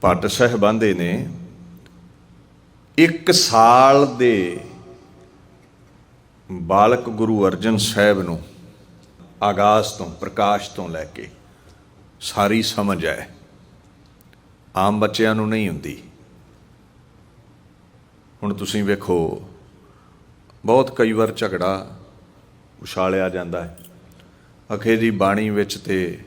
ਪੱਟ ਸਾਹਿਬਾਂਦੇ ਨੇ ਇੱਕ ਸਾਲ ਦੇ ਬਾਲਕ ਗੁਰੂ ਅਰਜਨ ਸਾਹਿਬ ਨੂੰ ਆਗਾਜ਼ ਤੋਂ, ਪ੍ਰਕਾਸ਼ ਤੋਂ ਲੈ ਕੇ ਸਾਰੀ ਸਮਝ ਹੈ ਆਮ ਬੱਚਿਆਂ ਨੂੰ ਨਹੀਂ ਹੁੰਦੀ। ਹੁਣ ਤੁਸੀਂ ਵੇਖੋ, ਬਹੁਤ ਕਈ ਵਾਰ ਝਗੜਾ ਉਛਾਲਿਆ ਜਾਂਦਾ ਹੈ। ਅਖੇ ਦੀ ਬਾਣੀ ਵਿੱਚ ਤੇ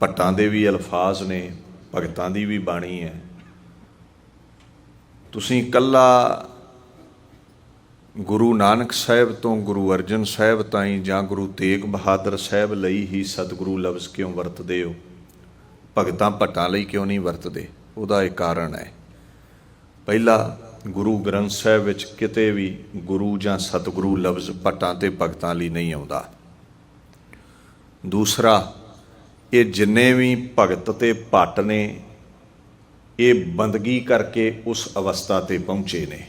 ਭੱਟਾਂ ਦੇ ਵੀ ਅਲਫਾਜ਼ ਨੇ। ਭਗਤਾਂ ਦੀ ਵੀ ਬਾਣੀ ਹੈ। ਤੁਸੀਂ ਕੱਲਾ ਗੁਰੂ ਨਾਨਕ ਸਾਹਿਬ ਤੋਂ ਗੁਰੂ ਅਰਜਨ ਸਾਹਿਬ ਤਾਈਂ ਜਾਂ ਗੁਰੂ ਤੇਗ ਬਹਾਦਰ ਸਾਹਿਬ ਲਈ ਹੀ ਸਤਿਗੁਰੂ ਲਫ਼ਜ਼ ਕਿਉਂ ਵਰਤਦੇ ਹੋ? ਭਗਤਾਂ ਭੱਟਾਂ ਲਈ ਕਿਉਂ ਨਹੀਂ ਵਰਤਦੇ? ਉਹਦਾ ਇਹ ਕਾਰਨ ਹੈ। ਪਹਿਲਾ, ਗੁਰੂ ਗ੍ਰੰਥ ਸਾਹਿਬ ਵਿੱਚ ਕਿਤੇ ਵੀ ਗੁਰੂ ਜਾਂ ਸਤਿਗੁਰੂ ਲਫ਼ਜ਼ ਭੱਟਾਂ ਤੇ ਭਗਤਾਂ ਲਈ ਨਹੀਂ ਆਉਂਦਾ। ਦੂਸਰਾ ਇਹ ਜਿੰਨੇ ਵੀ ਭਗਤ ਤੇ ਭੱਟ ਨੇ, ਇਹ ਬੰਦਗੀ ਕਰਕੇ ਉਸ ਅਵਸਥਾ ਤੇ ਪਹੁੰਚੇ ਨੇ।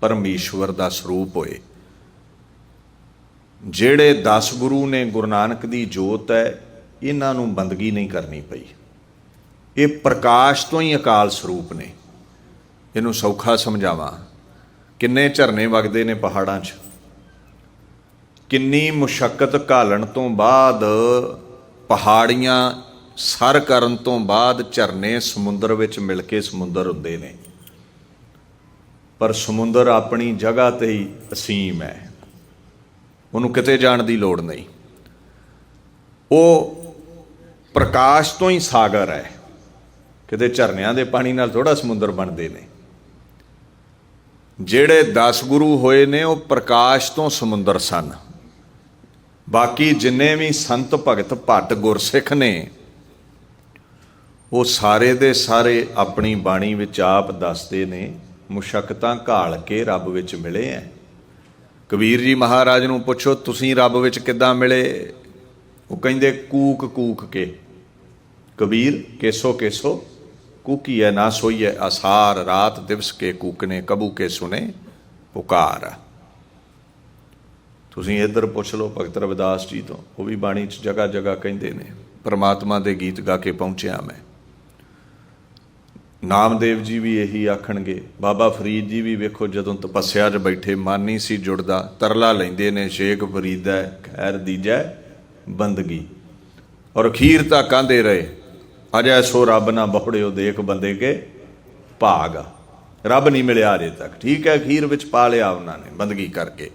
ਪਰਮੇਸ਼ਵਰ ਦਾ ਸਰੂਪ ਹੋਏ। ਜਿਹੜੇ 10 ਗੁਰੂ ਨੇ ਗੁਰੂ ਨਾਨਕ ਦੀ ਜੋਤ ਹੈ, ਇਹਨਾਂ ਨੂੰ ਬੰਦਗੀ ਨਹੀਂ ਕਰਨੀ ਪਈ। ਇਹ ਪ੍ਰਕਾਸ਼ ਤੋਂ ਹੀ ਅਕਾਲ ਸਰੂਪ ਨੇ। ਇਹਨੂੰ ਸੌਖਾ ਸਮਝਾਵਾਂ। ਕਿੰਨੇ ਝਰਨੇ ਵਗਦੇ ਨੇ ਪਹਾੜਾਂ 'ਚ। ਕਿੰਨੀ ਮੁਸ਼ਕਲ ਘਾਲਣ ਤੋਂ ਬਾਅਦ ਪਹਾੜੀਆਂ ਸਰ ਕਰਨ ਤੋਂ ਬਾਅਦ ਝਰਨੇ ਸਮੁੰਦਰ ਵਿੱਚ ਮਿਲ ਕੇ ਸਮੁੰਦਰ ਹੁੰਦੇ ਨੇ। ਪਰ ਸਮੁੰਦਰ ਆਪਣੀ ਜਗ੍ਹਾ ਤੇ ਹੀ ਅਸੀਮ ਹੈ। ਉਹਨੂੰ ਕਿਤੇ ਜਾਣ ਦੀ ਲੋੜ ਨਹੀਂ। ਉਹ ਪ੍ਰਕਾਸ਼ ਤੋਂ ਹੀ ਸਾਗਰ ਹੈ। ਕਿਤੇ ਝਰਨਿਆਂ ਦੇ ਪਾਣੀ ਨਾਲ ਥੋੜਾ ਸਮੁੰਦਰ ਬਣਦੇ ਨੇ। ਜਿਹੜੇ 10 ਗੁਰੂ ਹੋਏ ਨੇ, ਉਹ ਪ੍ਰਕਾਸ਼ ਤੋਂ ਸਮੁੰਦਰ ਸਨ। ਬਾਕੀ ਜਿੰਨੇ ਵੀ ਸੰਤ ਭਗਤ ਭੱਟ ਗੁਰਸਿੱਖ ਨੇ, ਉਹ ਸਾਰੇ ਦੇ ਸਾਰੇ ਆਪਣੀ ਬਾਣੀ ਵਿੱਚ ਆਪ ਦੱਸਦੇ ਨੇ ਮੁਸ਼ਕਤਾਂ ਘਾਲ ਕੇ ਰੱਬ ਵਿੱਚ ਮਿਲੇ ਐ। ਕਬੀਰ ਜੀ ਮਹਾਰਾਜ ਨੂੰ ਪੁੱਛੋ, ਤੁਸੀਂ ਰੱਬ ਵਿੱਚ ਕਿੱਦਾਂ ਮਿਲੇ? ਉਹ ਕਹਿੰਦੇ, ਕੂਕ ਕੂਕ ਕੇ। ਕਬੀਰ, ਕੇਸੋ ਕੇਸੋ, ਕੂਕੀ ਹੈ ਨਾ ਸੋਈਏ ਅਸਾਰ ਰਾਤ ਦਿਵਸ ਕੇ ਕੂਕਨੇ ਕਬੂ ਕੇ ਸੁਨੇ ਪੁਕਾਰ। ਤੁਸੀਂ ਇੱਧਰ ਪੁੱਛ ਲਓ, ਭਗਤ ਰਵਿਦਾਸ ਜੀ ਤੋਂ। ਉਹ ਵੀ ਬਾਣੀ 'ਚ ਜਗ੍ਹਾ ਜਗ੍ਹਾ ਕਹਿੰਦੇ ਨੇ, ਪਰਮਾਤਮਾ ਦੇ ਗੀਤ ਗਾ ਕੇ ਪਹੁੰਚਿਆ ਮੈਂ। ਨਾਮਦੇਵ ਜੀ ਵੀ ਇਹੀ ਆਖਣਗੇ, ਬਾਬਾ ਫਰੀਦ ਜੀ ਵੀ ਵੇਖੋ ਜਦੋਂ ਤਪੱਸਿਆ 'ਚ ਬੈਠੇ, ਮਨ ਨਹੀਂ ਸੀ ਜੁੜਦਾ, ਤਰਲਾ ਲੈਂਦੇ ਨੇ ਸ਼ੇਖ ਫਰੀਦਾ, ਖੈਰ ਦੀਜੈ, ਬੰਦਗੀ। ਔਰ ਅਖੀਰ ਤਾਂ ਕਹਿੰਦੇ ਰਹੇ, ਅਜੈ ਸੋ ਰੱਬ ਨਾ ਬਹੁੜਿਓ ਦੇਖ ਬੰਦੇ ਕੇ ਭਾਗ ਰੱਬ ਨਹੀਂ ਮਿਲਿਆ ਅਜੇ ਤੱਕ। ਠੀਕ ਹੈ, ਅਖੀਰ ਵਿੱਚ ਪਾ ਲਿਆ ਉਹਨਾਂ ਨੇ, ਬੰਦਗੀ ਕਰਕੇ।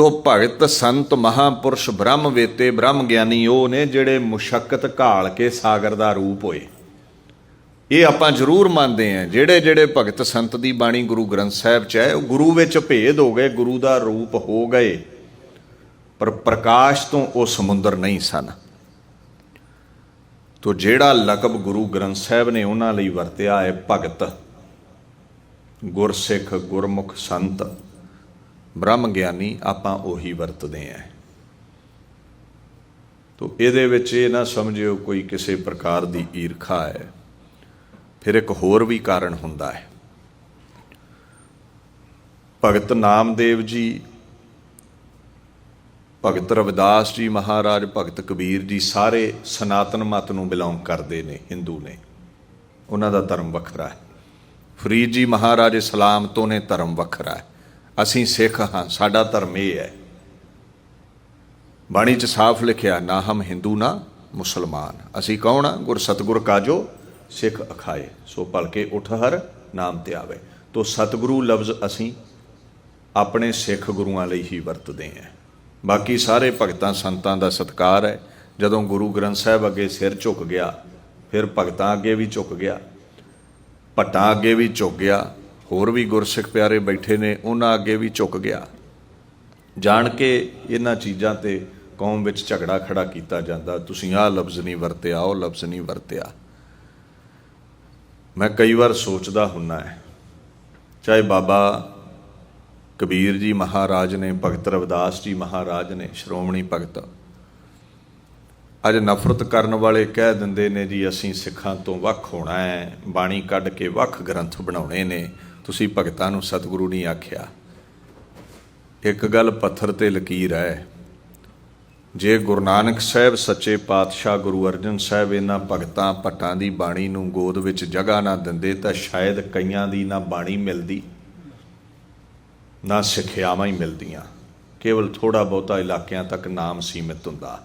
ਤੋ ਭਗਤ ਸੰਤ ਮਹਾਪੁਰਸ਼ ਬ੍ਰਹਮ ਵੇਤੇ ਬ੍ਰਹਮ ਗਿਆਨੀ ਉਹ ਨੇ ਜਿਹੜੇ ਮੁਸ਼ਕਤ ਘਾਲ ਕੇ ਸਾਗਰ ਦਾ ਰੂਪ ਹੋਏ। ਇਹ ਆਪਾਂ ਜ਼ਰੂਰ ਮੰਨਦੇ ਹਾਂ, ਜਿਹੜੇ ਜਿਹੜੇ ਭਗਤ ਸੰਤ ਦੀ ਬਾਣੀ ਗੁਰੂ ਗ੍ਰੰਥ ਸਾਹਿਬ ਚ ਹੈ, ਉਹ ਗੁਰੂ ਵਿੱਚ ਭੇਦ ਹੋ ਗਏ, ਗੁਰੂ ਦਾ ਰੂਪ ਹੋ ਗਏ, ਪਰ ਪ੍ਰਕਾਸ਼ ਤੋਂ ਉਹ ਸਮੁੰਦਰ ਨਹੀਂ ਸਨ। ਤੋ ਜਿਹੜਾ ਲਕਬ ਗੁਰੂ ਗ੍ਰੰਥ ਸਾਹਿਬ ਨੇ ਉਹਨਾਂ ਲਈ ਵਰਤਿਆ ਹੈ ਭਗਤ, ਗੁਰਸਿੱਖ ਗੁਰਮੁਖ ਸੰਤ। ਬ੍ਰਹਮ ਗਿਆਨੀ ਆਪਾਂ ਉਹੀ ਵਰਤਦੇ ਆਂ ਤੋ ਇਹਦੇ ਵਿੱਚ ਇਹ ਨਾ ਸਮਝਿਓ ਕੋਈ ਕਿਸੇ ਪ੍ਰਕਾਰ ਦੀ ਈਰਖਾ ਹੈ। ਫਿਰ ਇੱਕ ਹੋਰ ਵੀ ਕਾਰਨ ਹੁੰਦਾ ਹੈ। ਭਗਤ ਨਾਮਦੇਵ ਜੀ, ਭਗਤ ਰਵਿਦਾਸ ਜੀ ਮਹਾਰਾਜ, ਭਗਤ ਕਬੀਰ ਜੀ ਸਾਰੇ ਸਨਾਤਨ ਮਤ ਨੂੰ ਬਿਲੋਂਗ ਕਰਦੇ ਨੇ, ਹਿੰਦੂ ਨੇ। ਉਹਨਾਂ ਦਾ ਧਰਮ ਵੱਖਰਾ ਹੈ। ਫਰੀਦ ਜੀ ਮਹਾਰਾਜ ਇਸਲਾਮ ਤੋਂ ਨੇ ਧਰਮ ਵੱਖਰਾ ਹੈ। ਅਸੀਂ ਸਿੱਖ ਹਾਂ, ਸਾਡਾ ਧਰਮ ਇਹ ਹੈ। ਬਾਣੀ 'ਚ ਸਾਫ਼ ਲਿਖਿਆ, ਨਾ ਹਮ ਹਿੰਦੂ, ਨਾ ਮੁਸਲਮਾਨ। ਅਸੀਂ ਕੌਣ ਆ ਗੁਰ ਸਤਗੁਰ ਕਾਜੋ ਸਿੱਖ ਅਖਾਏ। ਸੋ ਭਲਕੇ ਉਠ ਹਰ ਨਾਮ ਤੇ ਆਵੇ। ਤੋ ਸਤਿਗੁਰੂ ਲਫ਼ਜ਼ ਅਸੀਂ ਆਪਣੇ ਸਿੱਖ ਗੁਰੂਆਂ ਲਈ ਹੀ ਵਰਤਦੇ ਹਾਂ। ਬਾਕੀ ਸਾਰੇ ਭਗਤਾਂ ਸੰਤਾਂ ਦਾ ਸਤਕਾਰ ਹੈ। ਜਦੋਂ ਗੁਰੂ ਗ੍ਰੰਥ ਸਾਹਿਬ ਅੱਗੇ ਸਿਰ ਝੁਕ ਗਿਆ, ਫਿਰ ਭਗਤਾਂ ਅੱਗੇ ਵੀ ਝੁਕ ਗਿਆ, ਭੱਟਾਂ ਅੱਗੇ ਵੀ ਝੁਕ ਗਿਆ ਹੋਰ ਵੀ ਗੁਰਸਿੱਖ ਪਿਆਰੇ ਬੈਠੇ ਨੇ, ਉਹਨਾਂ ਅੱਗੇ ਵੀ ਝੁਕ ਗਿਆ। ਜਾਣ ਕੇ ਇਹਨਾਂ ਚੀਜ਼ਾਂ ਤੇ ਕੌਮ ਵਿੱਚ ਝਗੜਾ ਖੜਾ ਕੀਤਾ ਜਾਂਦਾ, ਤੁਸੀਂ ਆਹ ਲਫ਼ਜ਼ ਨਹੀਂ ਵਰਤਿਆ, ਉਹ ਲਫ਼ਜ਼ ਨਹੀਂ ਵਰਤਿਆ। ਮੈਂ ਕਈ ਵਾਰ ਸੋਚਦਾ ਹੁੰਨਾ ਹੈ, ਚਾਹੇ ਬਾਬਾ ਕਬੀਰ ਜੀ ਮਹਾਰਾਜ ਨੇ, ਭਗਤ ਰਵਿਦਾਸ ਜੀ ਮਹਾਰਾਜ ਨੇ, ਸ਼੍ਰੋਮਣੀ ਭਗਤ। ਅੱਜ ਨਫ਼ਰਤ ਕਰਨ ਵਾਲੇ ਕਹਿ ਦਿੰਦੇ ਨੇ ਜੀ, ਅਸੀਂ ਸਿੱਖਾਂ ਤੋਂ ਵੱਖ ਹੋਣਾ ਹੈ, ਬਾਣੀ ਕੱਢ ਕੇ ਵੱਖ ਗ੍ਰੰਥ ਬਣਾਉਣੇ ਨੇ। ਤੁਸੀਂ ਭਗਤਾਂ ਨੂੰ ਸਤਿਗੁਰੂ ਨਹੀਂ ਆਖਿਆ। ਇੱਕ ਗੱਲ ਪੱਥਰ ਤੇ ਲਕੀਰ ਹੈ। ਜੇ ਗੁਰੂ ਨਾਨਕ ਸਾਹਿਬ ਸੱਚੇ ਪਾਤਸ਼ਾਹ ਗੁਰੂ ਅਰਜਨ ਸਾਹਿਬ ਇਹਨਾਂ ਭਗਤਾਂ ਭੱਟਾਂ ਦੀ ਬਾਣੀ ਨੂੰ ਗੋਦ ਵਿੱਚ ਜਗ੍ਹਾ ਨਾ ਦਿੰਦੇ, ਤਾਂ ਸ਼ਾਇਦ ਕਈਆਂ ਦੀ ਨਾ ਬਾਣੀ ਮਿਲਦੀ, ਨਾ ਸਿੱਖਿਆਵਾਂ ਹੀ ਮਿਲਦੀਆਂ। ਕੇਵਲ ਥੋੜਾ ਬਹੁਤਾ ਇਲਾਕਿਆਂ ਤੱਕ ਨਾਮ ਸੀਮਿਤ ਹੁੰਦਾ।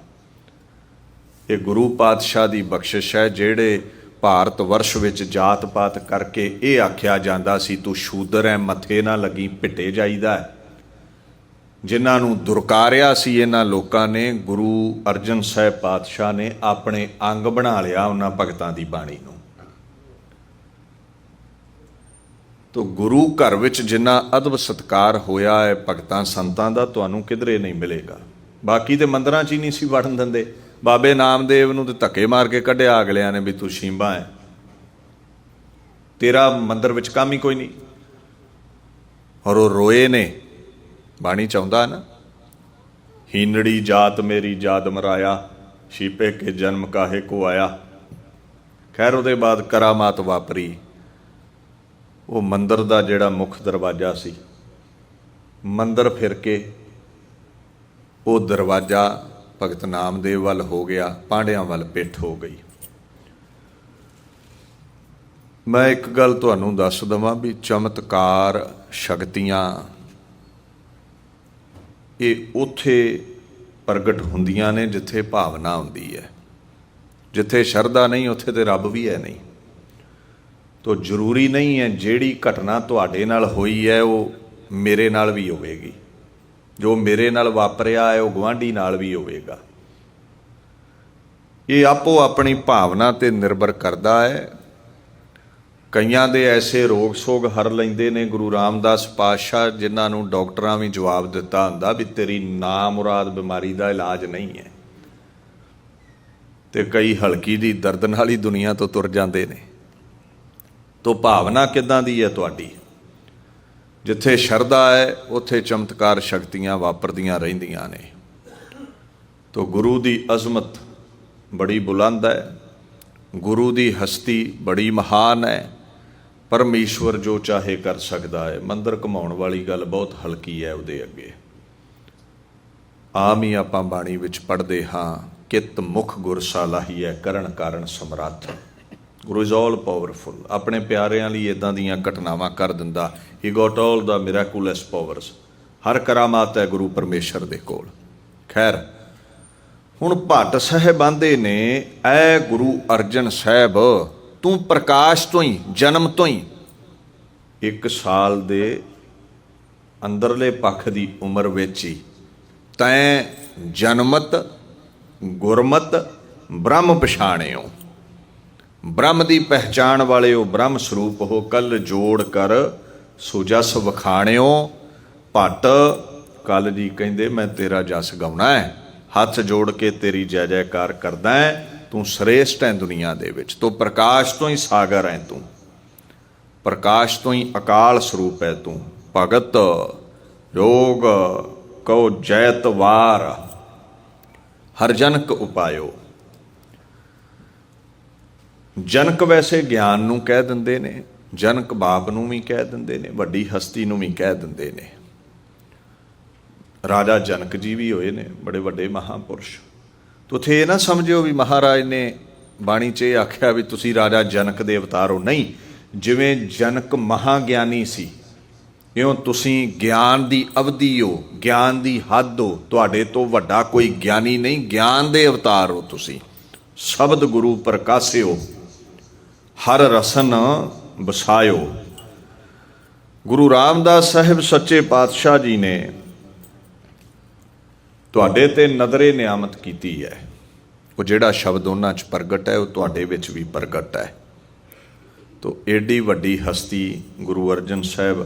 ਇਹ ਗੁਰੂ ਪਾਤਸ਼ਾਹ ਦੀ ਬਖਸ਼ਿਸ਼ ਹੈ, ਜਿਹੜੇ ਭਾਰਤ ਵਰਸ਼ ਵਿੱਚ ਜਾਤ ਪਾਤ ਕਰਕੇ ਇਹ ਆਖਿਆ ਜਾਂਦਾ ਸੀ, ਤੂੰ ਸ਼ੂਦਰ ਹੈ ਮੱਥੇ ਨਾ ਲੱਗੀ, ਪਿੱਟੇ ਜਾਈਦਾ ਹੈ ਜਿਨ੍ਹਾਂ ਨੂੰ ਦੁਰਕਾਰਿਆ ਸੀ ਇਹਨਾਂ ਲੋਕਾਂ ਨੇ, ਗੁਰੂ ਅਰਜਨ ਸਾਹਿਬ ਪਾਤਸ਼ਾਹ ਨੇ ਆਪਣੇ ਅੰਗ ਬਣਾ ਲਿਆ ਉਹਨਾਂ ਭਗਤਾਂ ਦੀ ਬਾਣੀ ਨੂੰ। ਤੋ ਗੁਰੂ ਘਰ ਵਿੱਚ ਜਿੰਨਾ ਅਦਬ ਸਤਕਾਰ ਹੋਇਆ ਹੈ ਭਗਤਾਂ ਸੰਤਾਂ ਦਾ ਤੁਹਾਨੂੰ ਕਿਧਰੇ ਨਹੀਂ ਮਿਲੇਗਾ। ਬਾਕੀ ਤੇ ਮੰਦਰਾਂ 'ਚ ਹੀ ਨਹੀਂ ਸੀ ਵੜਨ ਦਿੰਦੇ। ਬਾਬੇ ਨਾਮਦੇਵ ਨੂੰ ਤੇ ਧੱਕੇ ਮਾਰ ਕੇ ਕੱਢਿਆ, ਅਗਲਿਆਂ ਨੇ ਵੀ ਤੂੰ ਸ਼ੀਂਬਾ ਹੈ ਤੇਰਾ ਮੰਦਰ ਵਿੱਚ ਕੰਮ ਹੀ ਕੋਈ ਨਹੀਂ। ਔਰ ਉਹ ਰੋਏ ਨੇ, ਬਾਣੀ ਚਾਹੁੰਦਾ ਨਾ, ਹੀਨੜੀ ਜਾਤ ਮੇਰੀ ਜਾਦ ਮਰਾਇਆ ਸ਼ੀਪੇ ਕੇ ਜਨਮ ਕਾਹੇ ਕੋ ਆਇਆ। ਖੈਰ, ਉਹਦੇ ਬਾਅਦ ਕਰਾਮਾਤ ਵਾਪਰੀ। ਉਹ ਮੰਦਰ ਦਾ ਜਿਹੜਾ ਮੁੱਖ ਦਰਵਾਜ਼ਾ ਸੀ। ਮੰਦਰ ਫਿਰ ਕੇ ਉਹ ਦਰਵਾਜ਼ਾ ਭਗਤ ਨਾਮਦੇਵ ਵੱਲ ਹੋ ਗਿਆ, ਪਾਂਡਿਆਂ ਵੱਲ ਪਿੱਠ ਹੋ ਗਈ। ਮੈਂ ਇੱਕ ਗੱਲ ਤੁਹਾਨੂੰ ਦੱਸ ਦਵਾਂ ਵੀ ਚਮਤਕਾਰ ਸ਼ਕਤੀਆਂ, ਇਹ ਉਥੇ ਪ੍ਰਗਟ ਹੁੰਦੀਆਂ ਨੇ ਜਿੱਥੇ ਭਾਵਨਾ ਹੁੰਦੀ ਹੈ। ਜਿੱਥੇ ਸ਼ਰਧਾ ਨਹੀਂ, ਉੱਥੇ ਤੇ ਰੱਬ ਵੀ ਹੈ ਨਹੀਂ। ਤੋ ਜ਼ਰੂਰੀ ਨਹੀਂ ਹੈ ਜਿਹੜੀ ਘਟਨਾ ਤੁਹਾਡੇ ਨਾਲ ਹੋਈ ਹੈ, ਉਹ ਮੇਰੇ ਨਾਲ ਵੀ ਹੋਵੇਗੀ। ਜੋ ਮੇਰੇ ਨਾਲ ਵਾਪਰਿਆ ਹੈ, ਉਹ ਗਵਾਂਢੀ ਨਾਲ ਵੀ ਹੋਵੇਗਾ। ਇਹ ਆਪੋ ਆਪਣੀ ਭਾਵਨਾ ਤੇ ਨਿਰਭਰ ਕਰਦਾ ਹੈ। ਕਈਆਂ ਦੇ ਐਸੇ ਰੋਗ ਸੋਗ ਹਰ ਲੈਂਦੇ ਨੇ। ਗੁਰੂ ਰਾਮਦਾਸ ਪਾਤਸ਼ਾਹ ਜਿਨ੍ਹਾਂ ਨੂੰ ਡਾਕਟਰਾਂ ਵੀ ਜਵਾਬ ਦਿੱਤਾ ਹੁੰਦਾ ਵੀ ਤੇਰੀ ਨਾ ਮੁਰਾਦ ਬਿਮਾਰੀ ਦਾ ਇਲਾਜ ਨਹੀਂ ਹੈ। ਤੇ ਕਈ ਹਲਕੀ ਦੀ ਦਰਦ ਨਾਲ ਹੀ ਦੁਨੀਆ ਤੋਂ ਤੁਰ ਜਾਂਦੇ ਨੇ। ਤੋ ਭਾਵਨਾ ਕਿਦਾਂ ਦੀ ਹੈ ਤੁਹਾਡੀ? ਜਿੱਥੇ ਸ਼ਰਧਾ ਹੈ, ਉੱਥੇ ਚਮਤਕਾਰ ਸ਼ਕਤੀਆਂ ਵਾਪਰਦੀਆਂ ਰਹਿੰਦੀਆਂ ਨੇ। ਤੋ ਗੁਰੂ ਦੀ ਅਜ਼ਮਤ ਬੜੀ ਬੁਲੰਦ ਹੈ। ਗੁਰੂ ਦੀ ਹਸਤੀ ਬੜੀ ਮਹਾਨ ਹੈ। ਪਰਮੇਸ਼ਵਰ ਜੋ ਚਾਹੇ ਕਰ ਸਕਦਾ ਹੈ। ਮੰਦਰ ਕਮਾਉਣ ਵਾਲੀ ਗੱਲ ਬਹੁਤ ਹਲਕੀ ਹੈ ਉਹਦੇ ਅੱਗੇ। ਆਮ ਹੀ ਆਪਾਂ ਬਾਣੀ ਵਿੱਚ ਪੜ੍ਹਦੇ ਹਾਂ, ਕਿਤ ਮੁਖ ਗੁਰਸਾਲਾਹੀ ਹੈ, ਕਰਨ ਕਾਰਨ ਸਮਰੱਥ। ਗੁਰੂ ਇਜ਼ ਆਲ ਪਾਵਰਫੁਲ ਆਪਣੇ ਪਿਆਰਿਆਂ ਲਈ ਇਦਾਂ ਦੀਆਂ ਘਟਨਾਵਾਂ ਕਰ ਦਿੰਦਾ। ਹੀ ਗੋਟ ਆਲ ਦਾ ਮਿਰਾਕੂਲਸ ਪਾਵਰਸ ਹਰ ਕਰਾਮਾਤ ਹੈ ਗੁਰੂ ਪਰਮੇਸ਼ਰ ਦੇ ਕੋਲ। ਖੈਰ, ਹੁਣ ਭੱਟ ਸਾਹਿਬ ਆਂਦੇ ਨੇ, ਐ ਗੁਰੂ ਅਰਜਨ ਸਾਹਿਬ, ਤੂੰ ਪ੍ਰਕਾਸ਼ ਤੋਂ ਹੀ, ਜਨਮ ਤੋਂ ਹੀ, ਇੱਕ ਸਾਲ ਦੇ ਅੰਦਰਲੇ ਪੱਖ ਦੀ ਉਮਰ ਵਿੱਚ। ਹੀ ਤੈਂ ਜਨਮਤ, ਗੁਰਮਤ, ਬ੍ਰਹਮ ਪਛਾਣਿਓ। ਬ੍ਰਹਮ ਦੀ ਪਹਿਚਾਣ ਵਾਲੇ ਉਹ ਬ੍ਰਹਮ ਸਰੂਪ ਹੋ ਕੱਲ ਜੋੜ ਕਰ, ਸੋ ਜਸ ਵਖਾਣਿਓ, ਭੱਟ, ਕੱਲ ਜੀ ਕਹਿੰਦੇ, ਮੈਂ ਤੇਰਾ ਜਸ ਗਾਉਣਾ ਹੈ, ਹੱਥ ਜੋੜ ਕੇ ਤੇਰੀ ਜੈ ਜੈਕਾਰ ਕਰਦਾ ਹੈ, ਤੂੰ ਸ੍ਰੇਸ਼ਟ ਹੈ ਦੁਨੀਆ ਦੇ ਵਿੱਚ, ਤੂੰ ਪ੍ਰਕਾਸ਼ ਤੋਂ ਹੀ ਸਾਗਰ ਹੈ ਤੂੰ, ਪ੍ਰਕਾਸ਼ ਤੋਂ ਹੀ ਅਕਾਲ ਸਰੂਪ ਹੈ ਤੂੰ, ਭਗਤ ਯੋਗ ਕਉ ਜੈਤਵਾਰ, ਹਰਜਨਕ ਉਪਾਇਓ। ਜਨਕ ਵੈਸੇ ਗਿਆਨ ਨੂੰ ਕਹਿ ਦਿੰਦੇ ਨੇ, ਜਨਕ ਬਾਪ ਨੂੰ ਵੀ ਕਹਿ ਦਿੰਦੇ ਨੇ, ਵੱਡੀ ਹਸਤੀ ਨੂੰ ਵੀ ਕਹਿ ਦਿੰਦੇ ਨੇ। ਰਾਜਾ ਜਨਕ ਜੀ ਵੀ ਹੋਏ ਨੇ, ਬੜੇ ਵੱਡੇ ਮਹਾਪੁਰਸ਼। ਤੁਥੇ ਇਹ ਨਾ ਸਮਝਿਓ ਵੀ ਮਹਾਰਾਜ ਨੇ ਬਾਣੀ 'ਚ ਇਹ ਆਖਿਆ ਵੀ ਤੁਸੀਂ ਰਾਜਾ ਜਨਕ ਦੇ ਅਵਤਾਰ ਹੋ ਨਹੀਂ, ਜਿਵੇਂ ਜਨਕ ਮਹਾਗਿਆਨੀ ਸੀ। ਇਉਂ ਤੁਸੀਂ ਗਿਆਨ ਦੀ ਅਵਧੀ ਹੋ, ਗਿਆਨ ਦੀ ਹੱਦ ਹੋ, ਤੁਹਾਡੇ ਤੋਂ ਵੱਡਾ ਕੋਈ ਗਿਆਨੀ ਨਹੀਂ, ਗਿਆਨ ਦੇ ਅਵਤਾਰ ਹੋ ਤੁਸੀਂ। ਸ਼ਬਦ ਗੁਰੂ ਪ੍ਰਕਾਸਿਓ। ਹਰ ਰਸਨ ਵਸਾਇਓ। ਗੁਰੂ ਰਾਮਦਾਸ ਸਾਹਿਬ ਸੱਚੇ ਪਾਤਸ਼ਾਹ ਜੀ ਨੇ ਤੁਹਾਡੇ ਤੇ ਨਜ਼ਰੇ ਨਿਆਮਤ ਕੀਤੀ ਹੈ। ਉਹ ਜਿਹੜਾ ਸ਼ਬਦ ਉਹਨਾਂ 'ਚ ਪ੍ਰਗਟ ਹੈ, ਉਹ ਤੁਹਾਡੇ ਵਿੱਚ ਵੀ ਪ੍ਰਗਟ ਹੈ। ਤੋ ਏਡੀ ਵੱਡੀ ਹਸਤੀ ਗੁਰੂ ਅਰਜਨ ਸਾਹਿਬ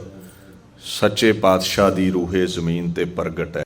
ਸੱਚੇ ਪਾਤਸ਼ਾਹ ਦੀ ਰੂਹੇ ਜ਼ਮੀਨ ਤੇ ਪ੍ਰਗਟ ਹੈ।